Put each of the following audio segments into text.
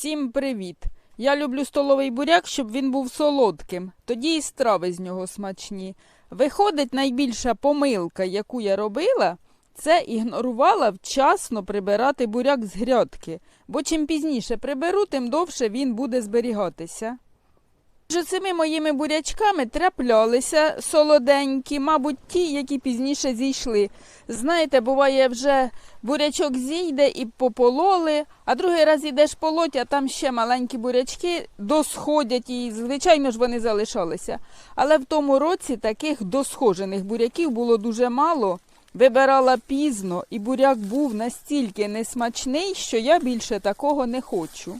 Всім привіт! Я люблю столовий буряк, щоб він був солодким. Тоді і страви з нього смачні. Виходить, найбільша помилка, яку я робила, це ігнорувала вчасно прибирати буряк з грядки, бо чим пізніше приберу, тим довше він буде зберігатися. Між цими моїми бурячками траплялися солоденькі, мабуть, ті, які пізніше зійшли. Знаєте, буває, вже бурячок зійде і попололи, а другий раз ідеш полоть, а там ще маленькі бурячки досходять, і, звичайно ж, вони залишалися. Але в тому році таких досхожених буряків було дуже мало. Вибирала пізно, і буряк був настільки несмачний, що я більше такого не хочу.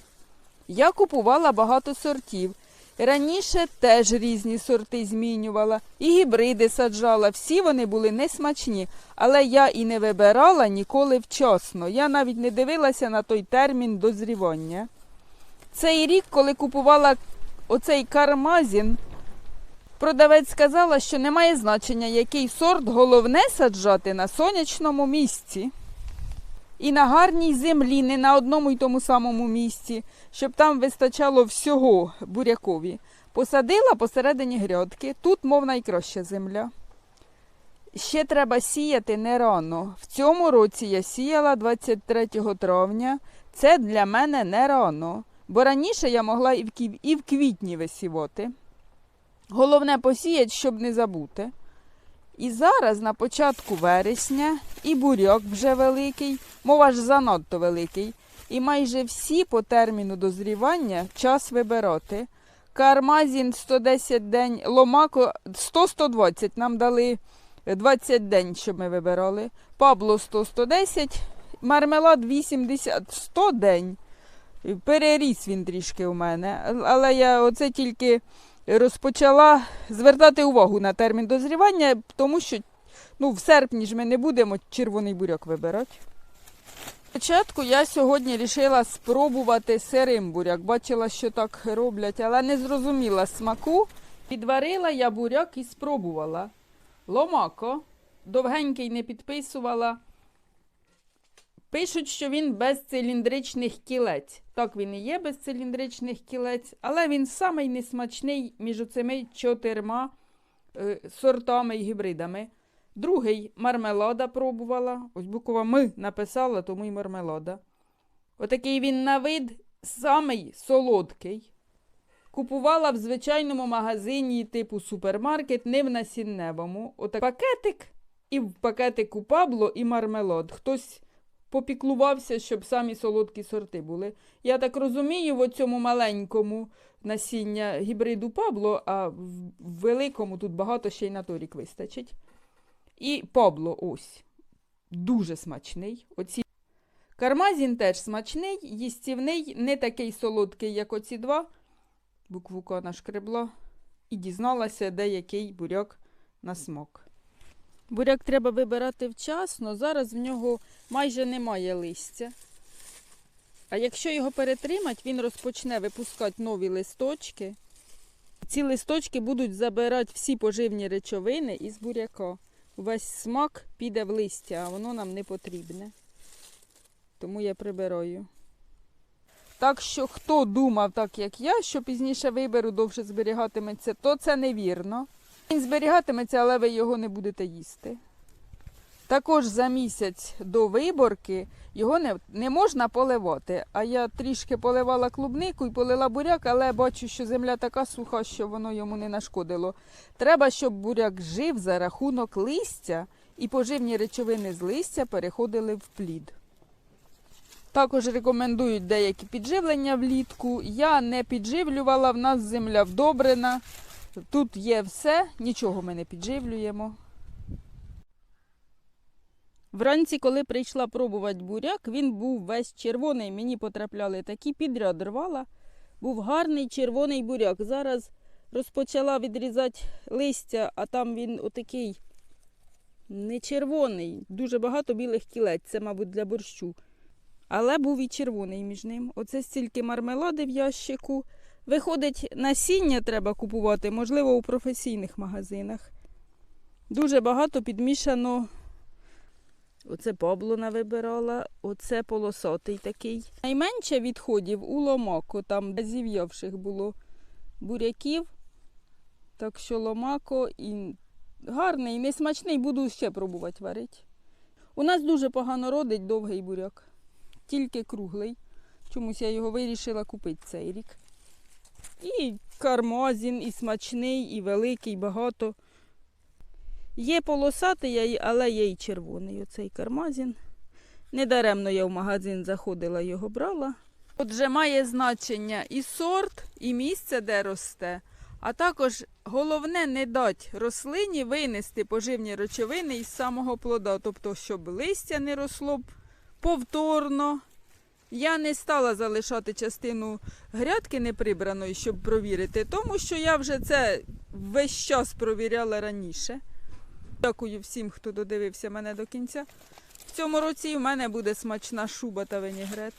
Я купувала багато сортів. Раніше теж різні сорти змінювала, і гібриди саджала. Всі вони були несмачні, але я і не вибирала ніколи вчасно. Я навіть не дивилася на той термін дозрівання. Цей рік, коли купувала оцей кармазін, продавець сказала, що немає значення, який сорт, головне саджати на сонячному місці. І на гарній землі, не на одному й тому самому місці, щоб там вистачало всього бурякові. Посадила посередині грядки, тут, мов найкраща земля. Ще треба сіяти не рано. В цьому році я сіяла 23 травня. Це для мене не рано, бо раніше я могла і в, квітні висівати. Головне посіяти, щоб не забути. І зараз на початку вересня і буряк вже великий, мов аж занадто великий. І майже всі по терміну дозрівання час вибирати. Кармазін 110 день, ломако 100-120 нам дали 20 день, щоб ми вибирали. Пабло 100-110, мармелад 80-100 день. Переріс він трішки у мене. Але я оце тільки розпочала звертати увагу на термін дозрівання, тому що ну, в серпні ж ми не будемо червоний буряк вибирати. Спочатку я сьогодні вирішила спробувати сирим буряк. Бачила, що так роблять, але не зрозуміла смаку. Підварила я буряк і спробувала. Ломако, довгенький не підписувала. Пишуть, що він без циліндричних кілець. Так він і є без циліндричних кілець, але він самий несмачний між цими чотирма е, сортами і гібридами. Другий мармелада пробувала. Ось буква М написала, тому й мармелада. Отакий він на вид самий солодкий. Купувала в звичайному магазині типу супермаркет, не в насінневому. Отак пакетик, і в пакетику Пабло і мармелад. Хтось попіклувався, щоб самі солодкі сорти були. Я так розумію, в цьому маленькому насіння гібриду Пабло, а в великому тут багато ще й на торік вистачить. І Пабло ось. Дуже смачний. Оці... Кармазін теж смачний, їстівний, не такий солодкий, як оці два. Букву К нашкребла. І дізналася, де який буряк на смак. Буряк треба вибирати вчасно, зараз в нього майже немає листя. А якщо його перетримати, він розпочне випускати нові листочки. Ці листочки будуть забирати всі поживні речовини із буряка. Весь смак піде в листя, а воно нам не потрібне. Тому я прибираю. Так що, хто думав так, як я, що пізніше виберу довше зберігатиметься, то це невірно. Він зберігатиметься, але ви його не будете їсти. Також за місяць до виборки його не, не можна поливати. А я трішки поливала клубнику і полила буряк, але бачу, що земля така суха, що воно йому не нашкодило. Треба, щоб буряк жив за рахунок листя і поживні речовини з листя переходили в плід. Також рекомендують деякі підживлення влітку. Я не підживлювала, в нас земля вдобрена. Тут є все, нічого ми не підживлюємо. Вранці, коли прийшла пробувати буряк, він був весь червоний. Мені потрапляли такі підряд рвала. Був гарний червоний буряк. Зараз розпочала відрізати листя, а там він отакий не червоний, дуже багато білих кілець. Це, мабуть, для борщу. Але був і червоний між ним. Оце стільки мармелади в ящику. Виходить, насіння треба купувати, можливо, у професійних магазинах. Дуже багато підмішано Оце Пабло вибирала, оце полосатий такий. Найменше відходів у ломако, там зів'явших було буряків. Так що ломако і гарний, несмачний, буду ще пробувати варити. У нас дуже погано родить довгий буряк, тільки круглий. Чомусь я його вирішила купити цей рік. І кармазін, і смачний, і великий, багато. Є полосатий, але є й червоний оцей кармазін. Недаремно я в магазин заходила, його брала. Отже, має значення і сорт, і місце, де росте. А також головне не дати рослині винести поживні речовини із самого плода, тобто, щоб листя не росло повторно. Я не стала залишати частину грядки неприбраної, щоб провірити, тому що я вже це весь час провіряла раніше. Дякую всім, хто додивився мене до кінця. В цьому році в мене буде смачна шуба та винігрет.